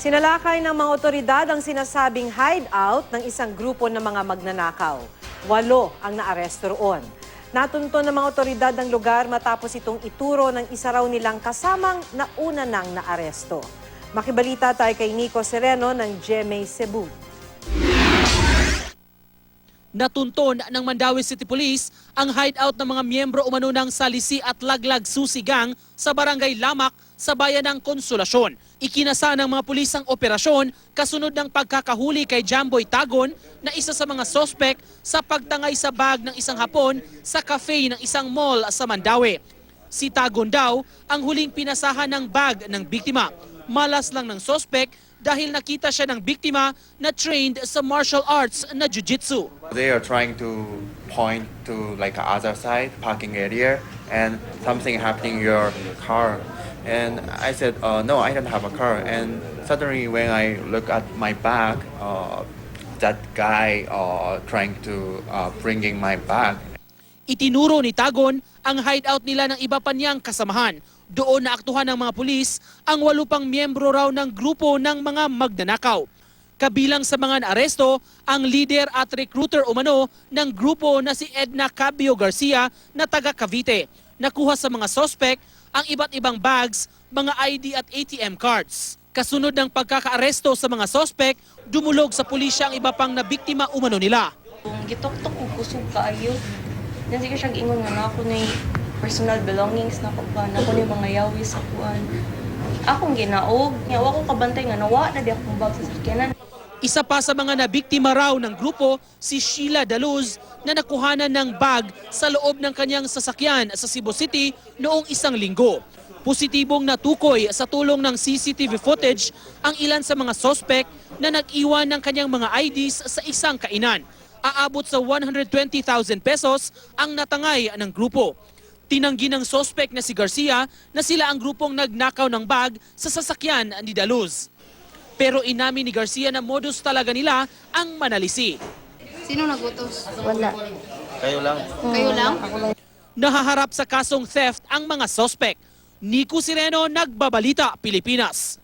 Sinalakay ng mga otoridad ang sinasabing hideout ng isang grupo ng mga magnanakaw. Walo ang naaresto roon. Natunto ng mga otoridad ng lugar matapos itong ituro ng isa raw nilang kasamang nauna nang naaresto. Makibalita tayo kay Nico Sereno ng GMA Cebu. Natunton ng Mandawi City Police ang hideout ng mga miyembro umano ng Salisi at Laglag Susi Gang sa Barangay Lamak sa bayan ng Konsolasyon. Ikinasa ng mga pulis ang operasyon kasunod ng pagkakahuli kay Jamboy Tagon na isa sa mga sospek sa pagtangay sa bag ng isang hapon sa cafe ng isang mall sa Mandawi. Si Tagon daw ang huling pinasahan ng bag ng biktima. Malas lang ng sospek dahil nakita siya ng biktima na trained sa martial arts na jiu-jitsu. They are trying to point to like other side parking area and something happening in your car. And I said, uh, no, I don't have a car. And suddenly when I look at my bag, uh, that guy uh, trying to uh, bringing my bag. Itinuro ni Tagon ang hideout nila ng iba pa niyang kasamahan. Doon naaktuhan ng mga pulis ang walu pang miyembro raw ng grupo ng mga magnanakaw. Kabilang sa mga naaresto ang leader at recruiter umano ng grupo na si Edna Cabio Garcia na taga Cavite. Nakuha sa mga sospek ang iba't ibang bags, mga ID at ATM cards. Kasunod ng pagkakaaresto sa mga sospek, dumulog sa pulisya ang iba pang nabiktima umano nila. Kung gitok-tok kusog kaayo, then sige siya giingon nga na ako na personal belongings na ko pa, na ko na mga yawi sa kuan. Akong ginaog, nga wa ko kabantay nga nawa na di akong bag sa sakyanan. Isa pa sa mga nabiktima raw ng grupo, si Sheila Daluz na nakuhanan ng bag sa loob ng kanyang sasakyan sa Cebu City noong isang linggo. Positibong natukoy sa tulong ng CCTV footage ang ilan sa mga sospek na nag-iwan ng kanyang mga IDs sa isang kainan. Aabot sa 120,000 pesos ang natangay ng grupo. Tinanggi ng sospek na si Garcia na sila ang grupong nagnakaw ng bag sa sasakyan ni Daluz. Pero inamin ni Garcia na modus talaga nila ang manalisi. Sino nagutos? Wala. Kayo lang. Kayo lang? Nahaharap sa kasong theft ang mga sospek. Nico Sireno, Nagbabalita, Pilipinas.